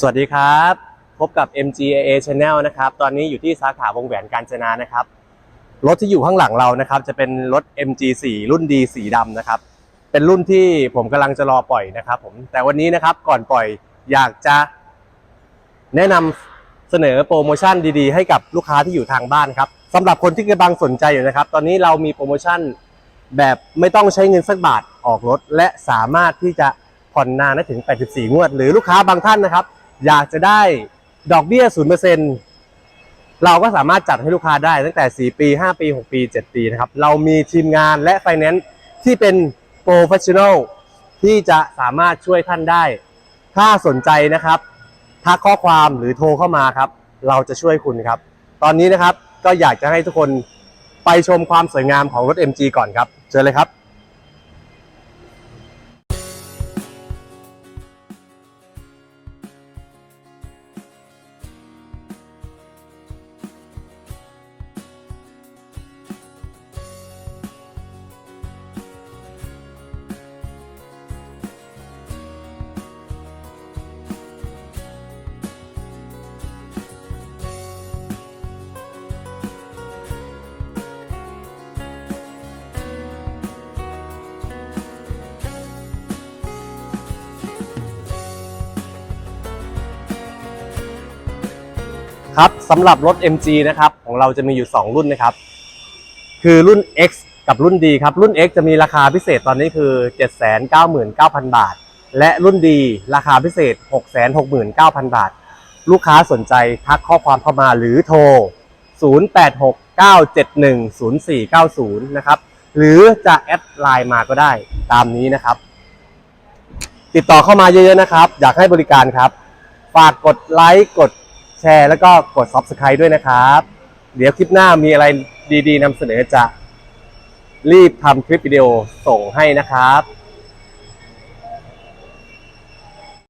สวัสดีครับ พบกับ MGAA Channel นะครับ ตอนนี้อยู่ที่สาขาวงแหวนกาญจนานะครับ รถที่อยู่ข้างหลังเรานะครับ จะเป็นรถ MG4 รุ่นดีสีดำนะครับ เป็นรุ่นที่ผมกำลังจะรอปล่อยนะครับผม แต่วันนี้นะครับก่อนปล่อยอยากจะ แนะนำเสนอโปรโมชั่นดี ๆ ให้กับลูกค้าที่อยู่ทางบ้านครับสำหรับคนที่กำลังสนใจอยู่นะครับ ตอนนี้เรามีโปรโมชั่นแบบไม่ต้องใช้เงินสักบาทออกรถ และสามารถที่จะผ่อนนานได้ถึง 84 งวด หรือลูกค้าบางท่านนะครับ อยากจะได้ดอกเบี้ย0%เปอร์เซ็นเราก็สามารถจัดให้ลูกค้าได้ตั้งแต่ 4 ปี 5 ปี 6 ปี 7 ปีนะครับ เรามีทีมงานและไฟแนนซ์ที่เป็นโปรเฟชชั่นอลที่จะสามารถช่วยท่านได้ ถ้าสนใจนะครับทักข้อความหรือโทรเข้ามาครับ เราจะช่วยคุณครับ ตอนนี้นะครับก็อยากจะให้ทุกคนไปชมความสวยงามของรถ MG ก่อนครับเชิญเลยครับ ครับสำหรับรถ MG นะครับของเราจะมีอยู่ 2 รุ่นนะครับ คือรุ่น X กับรุ่น D ครับ รุ่น X จะมีราคาพิเศษตอนนี้คือ 799,000 บาท และรุ่น D ราคาพิเศษ 669,000 บาท ลูกค้าสนใจทักข้อความเข้ามาหรือโทร 0869710490 นะครับ หรือจะแอดไลน์มาก็ได้ตามนี้นะครับ ติดต่อเข้ามาเยอะๆนะครับ อยากให้บริการครับ ฝากกดไลค์กด ร์ แล้วก็กด Subscribe ด้วยนะครับ เดี๋ยวคลิปหน้ามีอะไรดีๆนำเสนอจะรีบทำคลิปวิดีโอส่งให้นะครับ